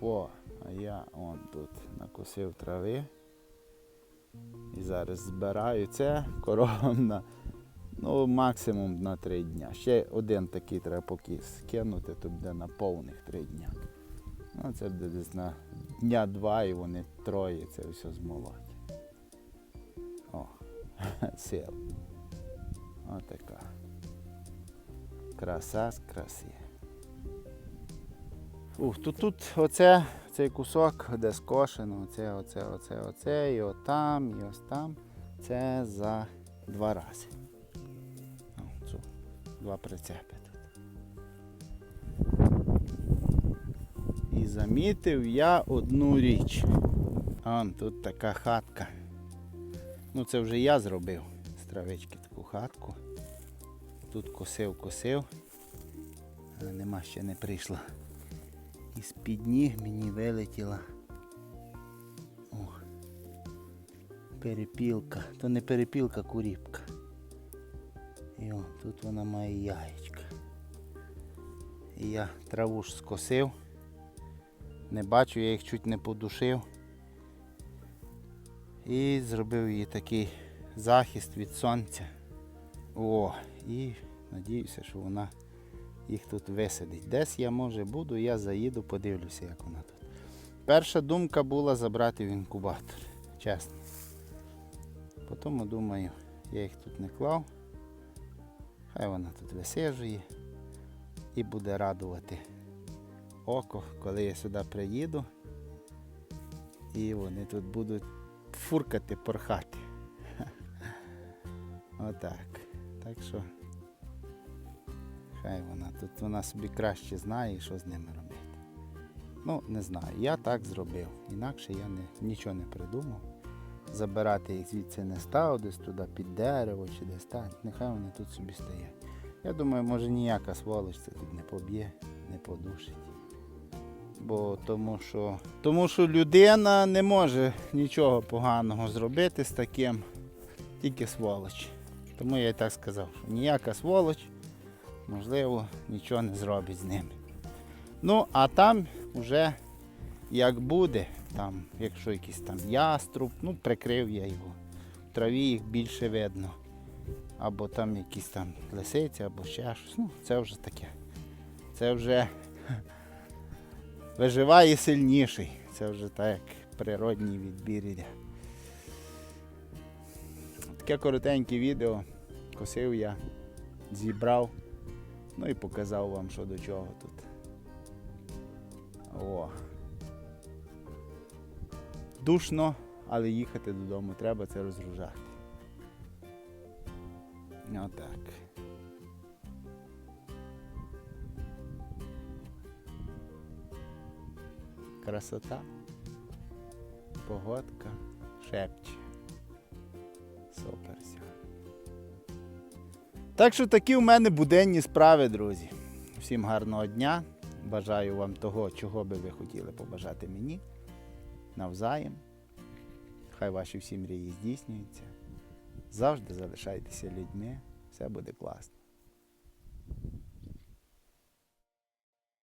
О, а я он тут накосив трави. І зараз збираю це коровам на ну, максимум на три дня. Ще один такий треба поки скинути, то буде на повних три дня. Ну, це буде десь на дня два і вони троє це все змолоть. О, сил. Отака. Краса з краси. Ух, тут, тут оце, цей кусок, де скошено, оце, оце, оце, оце, і отам, і ось там. Це за два рази. О, цу, два прицепи тут. І замітив я одну річ. Он тут така хатка. Ну це вже я зробив з травички таку хатку. Тут косив, косив. Але нема ще не прийшла. І з-під ніг мені вилетіла. О, перепілка. То не перепілка, куріпка. І о, тут вона має яєчка. І я траву ж скосив. Не бачу, я їх чуть не подушив. І зробив їй такий захист від сонця. О, і надіюся, що вона їх тут висадить. Десь я може буду, я заїду, подивлюся, як вона тут. Перша думка була забрати в інкубатор, чесно. Потім думаю, я їх тут не клав. Хай вона тут висижує і буде радувати око, коли я сюди приїду. І вони тут будуть фуркати, порхати. Отак. Так що хай вона тут вона собі краще знає, що з ними робити. Ну, не знаю. Я так зробив. Інакше я не, нічого не придумав. Забирати їх звідси не став, десь туди під дерево чи десь так. Нехай вони тут собі стоять. Я думаю, може ніяка сволоч це тут не поб'є, не подушить. Бо тому що, тому що людина не може нічого поганого зробити з таким, тільки сволоч. Тому я і так сказав, що ніяка сволоч, можливо, нічого не зробить з ними. Ну, а там вже як буде, там, якщо якийсь там яструб, ну прикрив я його. В траві їх більше видно. Або там якісь там лисиці, або ще щось. Ну, це вже таке. Це вже виживає сильніший. Це вже так як природній відбір. Таке коротеньке відео. Косив я, зібрав, ну і показав вам, що до чого тут. О. Душно, але їхати додому треба це розгружати. Отак. Красота. Погодка шепче. Супер. Так що такі у мене буденні справи, друзі. Всім гарного дня. Бажаю вам того, чого би ви хотіли побажати мені. Навзаєм. Хай ваші всі мрії здійснюються. Завжди залишайтеся людьми. Все буде класно.